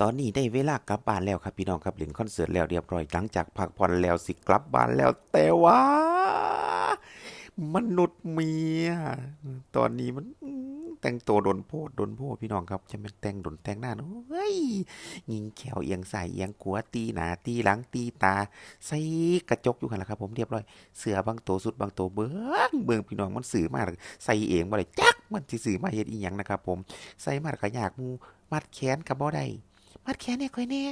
ตอนนี้ได้เวลากลับบ้านแล้วครับพี่น้องครับเล่นคอนเสิร์ตแล้วเรียบร้อยหลังจากพักผ่อนแล้วสิกลับบ้านแล้ว แต่ว่า มนุษย์เมียตอนนี้มันแต่งตัวโดนโพดโดนโพดพี่น้องครับจะเป็นแต่งโดนแต่งหน้าเนอะเฮ้ยยิงแขวเอียงใส่เอียงขัวตีหนาตีหลังตีตา ใส่กระจกอยู่กันละครับ ผมเรียบร้อย เสือบางตัวสุดบางตัวเบิ้งเบิ้งพี่น้องมันสื่อมากใส่เองบ่ได้จักมันสิสื่อมาเฮ็ดอีหยังนะครับผมใส่มาแล้วก็อยากมูมัดแขนกับบ่ได้ มัดแขนให้ค่อยแน่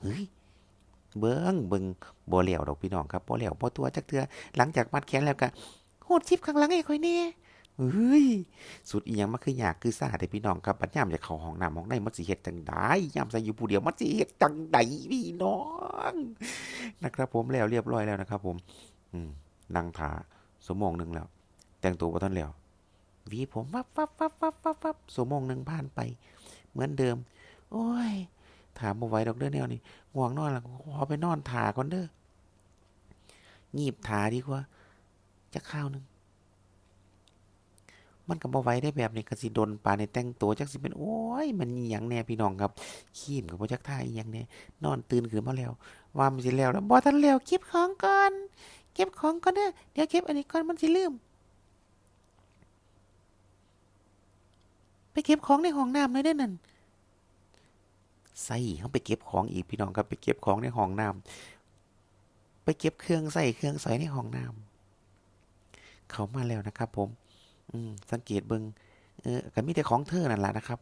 เฮ้ยเบิ้งเบิ้งบ่แล้วดอกพี่น้องครับบ่แล้วบ่ตัวจักเทื่อหลังจากมัดแขนแล้วก็โหดชิปข้างหลังให้ค่อยแน่เฮ้ย สุดอีหยังมันคืออยากคือซาเด้พี่น้องครับบัดยามจะเข้าห้องน้ำห้องในมันสิเฮ็ดจังไดยามใส่อยู่ผู้เดียวมันสิเฮ็ดจังไดพี่น้องนะครับ ผมแล้วเรียบร้อยแล้วนะครับ ผม อืมนั่งถาสมองหนึ่งแล้ว แต่งตัวบ่ทันแล้ววีผมวับวับวับวับวับวับสมองหนึ่งผ่านไป เหมือนเดิม โอ้ย ถามบ่ไหวดอกเด้อแนวนี้ง่วงนอนและขอไปนอนถาก่อนเด้องีบถาดีกว่าจะข้าวหนึง มันก็บ่ไหวได้แบบนี้ก็สิดนปลาในแต่งตัวจักสิเป็นโอ้ย มันหยังแน่พี่น้องครับขี้มก็บ่จักท่าอีหยังแน่นอนตื่นขึ้นมาแล้ว ว่ามันสิแล้วแล้วบ่ทันแล้วเก็บของก่อนเก็บของก่อนเด้อเดี๋ยวเก็บอันนี้ก่อนมันสิลืมไปเก็บของในห้องน้ำหน่อยเด้อนั่น ใส่เฮาไปเก็บของอีกพี่น้องครับไปเก็บของในห้องน้ำไปเก็บเครื่องใส่เครื่องใส่ในห้องน้ำเขามาแล้วนะครับ ผม อืมสังเกตเบิงเออก็มีแต่ของเธอนั่นแหละนะครับ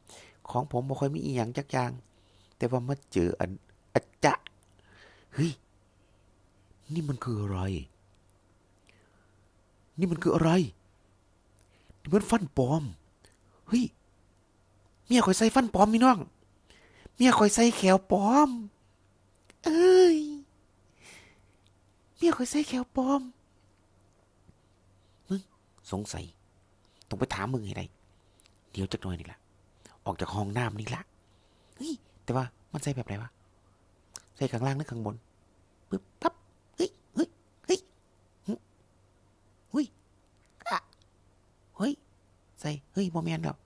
ของผมบ่ค่อยมีอีหยังจักอย่าง แต่ว่ามาเจออันอะจะเฮ้ยนี่มันคืออะไร นี่มันคืออะไรนี่มันฟันปลอม เฮ้ยเมียข่อยใส่ฟันปลอมพี่น้อง มียข่อยใส่แขวปลอม เอ้ย เมียข่อยใส่แขวปลอม มึงสงสัย ต้องไปถามมึงให้ได้ เดี๋ยวจักหน่อยนี่ละออกจากห้องน้ำนี่ละเฮ้ย แต่ว่ามันใส่แบบไหนวะ ใส่ข้างล่างหรือข้างบนปึ๊บปั๊บเฮ้ย เฮ้ย เฮ้ยหึเฮ้ยอะเฮ้ย ใส่ เฮ้ยโมเมนแล้ว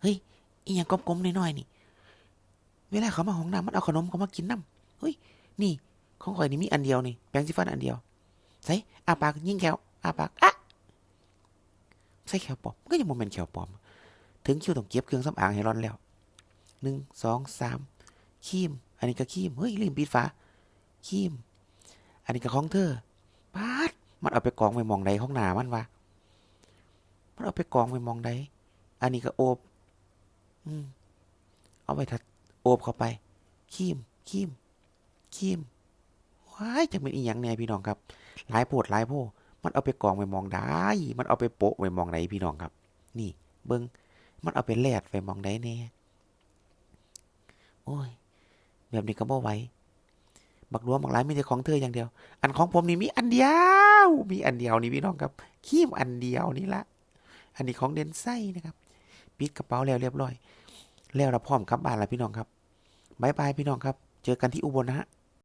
เฮ้ยอีหยังกลมๆน้อยๆนี่ เวลาเขามาห้องน้ำมันเอาขนมเขามากินน้ำเฮ้ย นี่ ของข่อยนี่มีอันเดียวนี่ แปรงสีฟันอันเดียว ใส่อาปากยิ่งแขวอาปากอะใส่แขวปลอมมันก็ยังโมเมนต์แขวปลอม ถึงคิวต้องเก็บเครื่องสำอางให้ร้อนแล้วหนึ่งสองสามครีม อันนี้ก็ครีม เฮ้ยลืมปิดฝาครีม อันนี้ก็ของเธอปาดมันเอาไปกองไว้หมองใดห้องหนามันวะมันเอาไปกองไว้หมองใดอันนี้ก็โอบ อืมเอาไปทัด บเข้าไปคีมคีมคีมว้ายจะเป็นอีหยังแน่พี่น้องครับหลายโพดหลายโพมันเอาไปกองไว้หมองใดมันเอาไปโปะไว้หมองไหนพี่น้องครับ นี่เบิงมันเอาไปแลดไว้หมองใดแน่โอ้ย แบบนี้ก็บ่ไหวบักหลวงบักหลายมีแต่ของเธออย่างเดียว อันของผมนี่มีอันเดียว มีอันเดียวนี่พี่น้องครับคีมอันเดียวนี่ละอันนี้ของเดนไส้นะครับปิดกระเป๋าแล้วเรียบร้อย แล้วเราพร้อมกลับบ้านแล้วพี่น้องครับ บายบายพี่น้องครับ เจอกันที่อุบลนะฮะ